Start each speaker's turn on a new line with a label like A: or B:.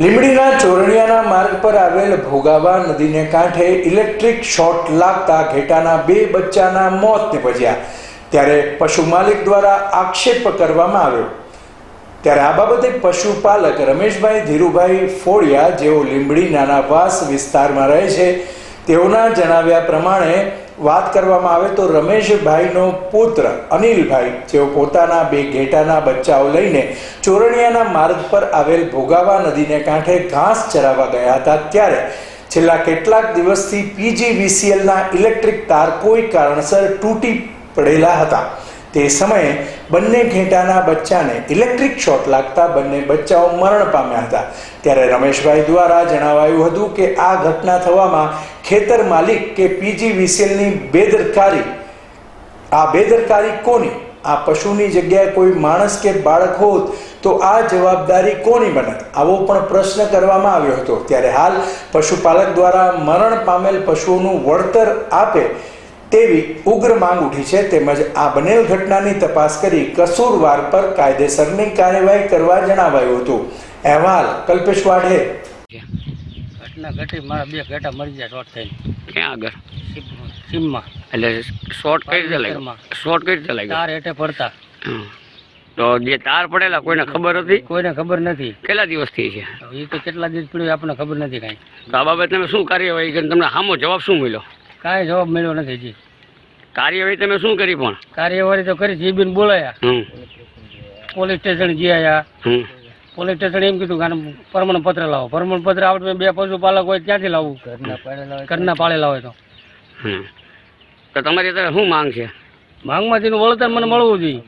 A: લીંબડીના ચોરણિયાના માર્ગ પર આવેલ ભોગાવા નદીને કાંઠે ઇલેક્ટ્રિક શોટ લાગતા ઘેટાના બે બચ્ચાના મોત નીપજ્યા. ત્યારે પશુ માલિક દ્વારા આક્ષેપ કરવામાં આવ્યો. ત્યારે આ બાબતે પશુપાલક રમેશભાઈ ધીરુભાઈ ફોડિયા જેઓ લીંબડી નાના વાસ વિસ્તારમાં રહે છે, તેઓના જણાવ્યા પ્રમાણે વાત કરવામાં આવે તો રમેશભાઈનો પુત્ર અનિલભાઈ, જેઓ પોતાના બે ઘેટાના બચ્ચાઓ લઈને ચોરણિયાના માર્ગ પર આવેલ ભોગાવા નદીને કાંઠે ઘાસ ચરાવવા ગયા હતા. ત્યારે છેલ્લા કેટલાક દિવસથી પીજીવીસીએલના ઇલેક્ટ્રિક તાર કોઈ કારણસર તૂટી પડેલા હતા. તે સમયે બંને ઘેટાના બચ્ચાને ઇલેક્ટ્રિક શોટ લાગતા બંને બચ્ચાઓ મરણ પામ્યા હતા. ત્યારે રમેશભાઈ દ્વારા જણાવાયું હતું કે આ ઘટના થવામાં ખેતર માલિક કે પીજીવીસીએલની બેદરકારી? આ બેદરકારી કોની? આ પશુની જગ્યાએ કોઈ માણસ કે બાળક હોત તો આ જવાબદારી કોની બનત આવો પણ પ્રશ્ન કરવામાં આવ્યો હતો. ત્યારે હાલ પશુપાલક દ્વારા મરણ પામેલ પશુઓનું વળતર આપે તેવી ઉગ્ર માંગ ઉઠી છે. તેમજ આ બનેલ ઘટનાની તપાસ કરી કસૂરવાર પર કાયદેસરની કાર્યવાહી કરવા જણાવાયું હતું. અહેવાલ કલ્પેશ વાઢે
B: ઘટના ઘટી મારા બે ઘટા મરી ગયા શોર્ટ થઈને.
C: ક્યાં આગળ?
B: સીમ- સીમમાં
C: એટલે શોર્ટ કઈ રીતે લાગ્યો. શોર્ટ કઈ રીતે લાગ્યો?
B: તાર હેઠે પડતા.
C: તો જે તાર પડેલા કોઈને ખબર હતી?
B: કોઈને ખબર નથી.
C: કેટલા દિવસથી છે?
B: એ તો કેટલા દિવસ પડ્યું આપણને ખબર નથી કાંઈ.
C: તો આ બાબતે તમે શું કાર્યવાહી કરી? તમને સામો જવાબ શું મળ્યો?
B: કાંઈ જવાબ મળ્યો નથી જી
C: કાર્યવાહી તમે શું કરી પણ?
B: કાર્યવાહી તો કરી જીબીને બોલાયા. પોલીસ સ્ટેશન જઈ પોલીસ સ્ટેશન એમ કીધું કે પ્રમાણ પત્ર લાવો. પ્રમાણ પત્ર આવડે બે પશુપાલક હોય ત્યાંથી લાવવું ઘરના પાળેલા હોય તો.
C: હમ. તો તમારી અત્યારે શું માંગ છે?
B: માંગમાંથી વળતર મને મળવું જોઈએ.